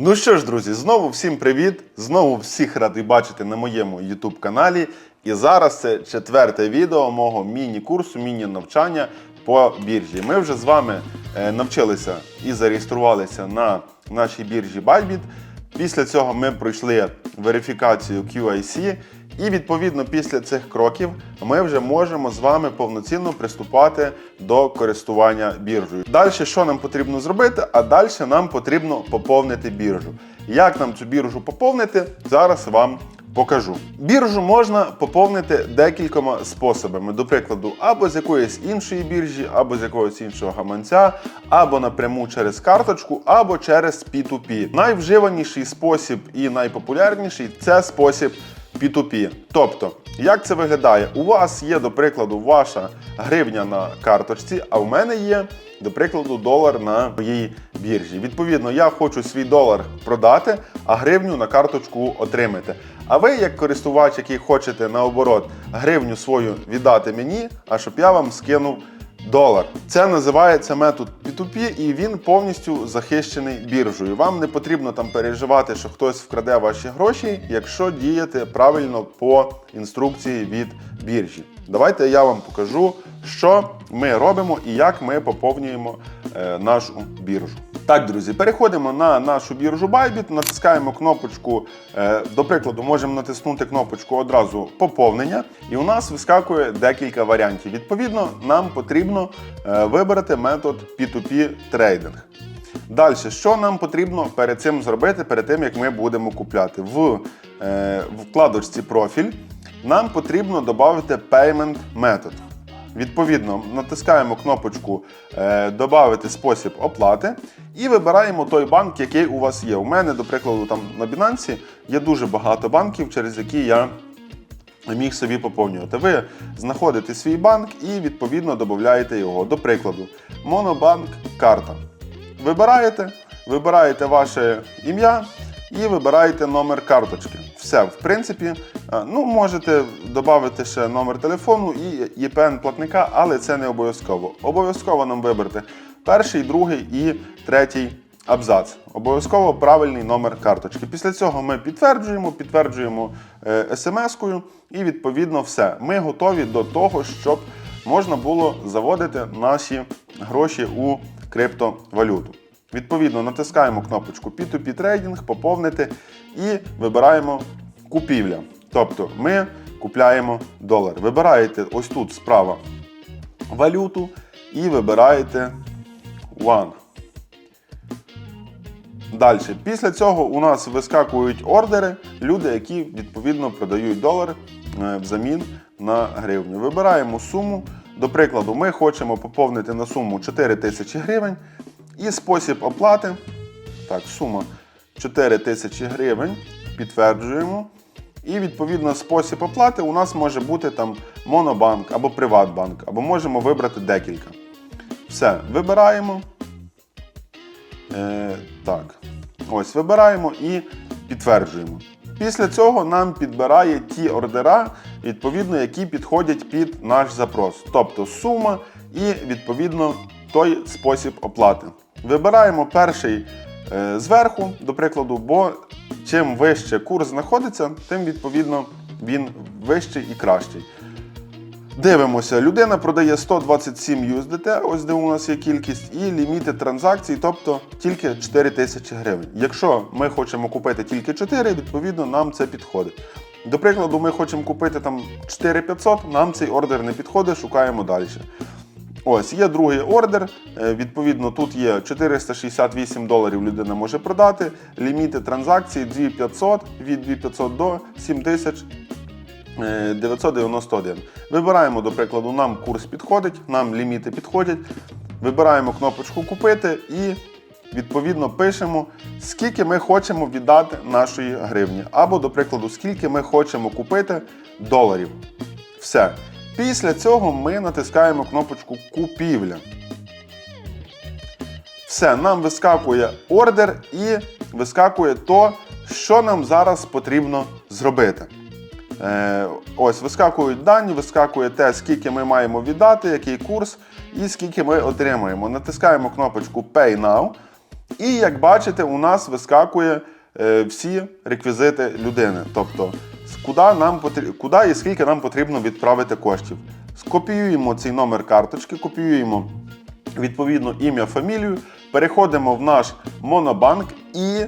Ну що ж, друзі, знову всім привіт! Знову всіх радий бачити на моєму YouTube каналі. І зараз це четверте відео мого міні-курсу, міні-навчання по біржі. Ми вже з вами е, навчилися і зареєструвалися на нашій біржі Bybit. Після цього ми пройшли верифікацію QIC. І відповідно після цих кроків ми вже можемо з вами повноцінно приступати до користування біржею. Далі що нам потрібно зробити? А далі нам потрібно поповнити біржу. Як нам цю біржу поповнити, зараз вам покажу. Біржу можна поповнити декількома способами. До прикладу, або з якоїсь іншої біржі, або з якогось іншого гаманця, або напряму через карточку, або через P2P. Найвживаніший спосіб і найпопулярніший це спосіб. P2P. Тобто, як це виглядає? У вас є, до прикладу, ваша гривня на карточці, а в мене є, до прикладу, долар на моїй біржі. Відповідно, я хочу свій долар продати, а гривню на карточку отримати. А ви, як користувач, який хочете наоборот гривню свою віддати мені, а щоб я вам скинув долар. Це називається метод P2P і він повністю захищений біржею. Вам не потрібно там переживати, що хтось вкраде ваші гроші, якщо діяти правильно по інструкції від біржі. Давайте я вам покажу, що ми робимо і як ми поповнюємо е, нашу біржу. Так, друзі, переходимо на нашу біржу Bybit, натискаємо кнопочку, е, до прикладу, можемо натиснути кнопочку одразу поповнення, і у нас вискакує декілька варіантів. Відповідно, нам потрібно е, вибрати метод P2P трейдинг. Далі, що нам потрібно перед цим зробити, перед тим як ми будемо купляти? В е, вкладочці профіль нам потрібно додати Payment Method. Відповідно, натискаємо кнопочку е, Добавити спосіб оплати і вибираємо той банк, який у вас є. У мене, до прикладу, там на Binance є дуже багато банків, через які я міг собі поповнювати. Ви знаходите свій банк і відповідно додаєте його. До прикладу, Монобанк карта. Вибираєте, вибираєте ваше ім'я і вибираєте номер карточки. Все, в принципі, ну можете додати ще номер телефону і ЄПН платника, але це не обов'язково. Обов'язково нам вибрати перший, другий і третій абзац. Обов'язково правильний номер карточки. Після цього ми підтверджуємо, підтверджуємо е, смс-кою і відповідно все. Ми готові до того, щоб можна було заводити наші гроші у криптовалюту. Відповідно, натискаємо кнопочку P2P трейдинг, поповнити і вибираємо купівля. Тобто ми купляємо долар. Вибираєте ось тут справа валюту і вибираєте One. Далі. Після цього у нас вискакують ордери, люди, які відповідно продають долар е, взамін на гривню. Вибираємо суму. До прикладу, ми хочемо поповнити на суму 4 тисячі гривень. І спосіб оплати. Так, сума 4 тисячі гривень. Підтверджуємо. І відповідно спосіб оплати у нас може бути там Монобанк або Приватбанк, або можемо вибрати декілька. Все, вибираємо. Е, так. Ось, вибираємо і підтверджуємо. Після цього нам підбирає ті ордера, відповідно, які підходять під наш запрос. Тобто сума і відповідно той спосіб оплати. Вибираємо перший е, зверху, до прикладу, бо чим вище курс знаходиться, тим відповідно він вищий і кращий. Дивимося, людина продає 127 USDT, ось де у нас є кількість, і ліміти транзакцій, тобто тільки 4 тисячі гривень. Якщо ми хочемо купити тільки 4, відповідно нам це підходить. До прикладу, ми хочемо купити там 4500, нам цей ордер не підходить, шукаємо далі. Ось є другий ордер. Е, Відповідно, тут є 468 доларів людина може продати. Ліміти транзакцій 2500 від 2500 до 7991. Вибираємо, до прикладу, нам курс підходить, нам ліміти підходять. Вибираємо кнопочку Купити і відповідно пишемо, скільки ми хочемо віддати нашої гривні. Або, до прикладу, скільки ми хочемо купити доларів. Все. Після цього ми натискаємо кнопочку Купівля. Все, нам вискакує ордер і вискакує то, що нам зараз потрібно зробити. Е, ось вискакують дані, вискакує те, скільки ми маємо віддати, який курс і скільки ми отримаємо. Натискаємо кнопочку Pay Now. І як бачите, у нас вискакує е, всі реквізити людини. Тобто, куди, нам потрі- куди і скільки нам потрібно відправити коштів. Скопіюємо цей номер карточки, копіюємо відповідно ім'я, фамілію, переходимо в наш монобанк і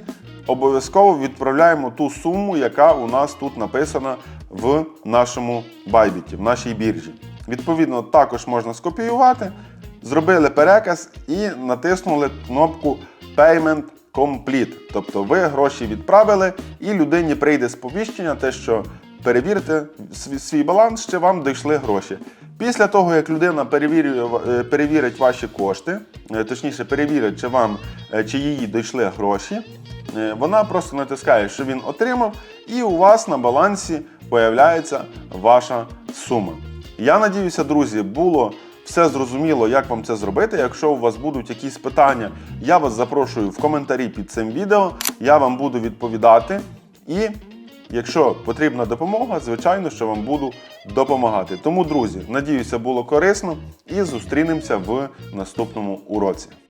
обов'язково відправляємо ту суму, яка у нас тут написана в нашому байбіті, в нашій біржі. Відповідно, також можна скопіювати, зробили переказ і натиснули кнопку Payment Complete. Тобто ви гроші відправили, і людині прийде сповіщення, те, що перевірте свій, баланс, чи вам дійшли гроші. Після того, як людина е, перевірить ваші кошти, е, точніше перевірить, чи вам е, чи їй дійшли гроші, вона просто натискає, що він отримав, і у вас на балансі появляється ваша сума. Я надіюся, друзі, було все зрозуміло, як вам це зробити. Якщо у вас будуть якісь питання, я вас запрошую в коментарі під цим відео. Я вам буду відповідати. І якщо потрібна допомога, звичайно, що вам буду допомагати. Тому, друзі, надіюся, було корисно і зустрінемося в наступному уроці.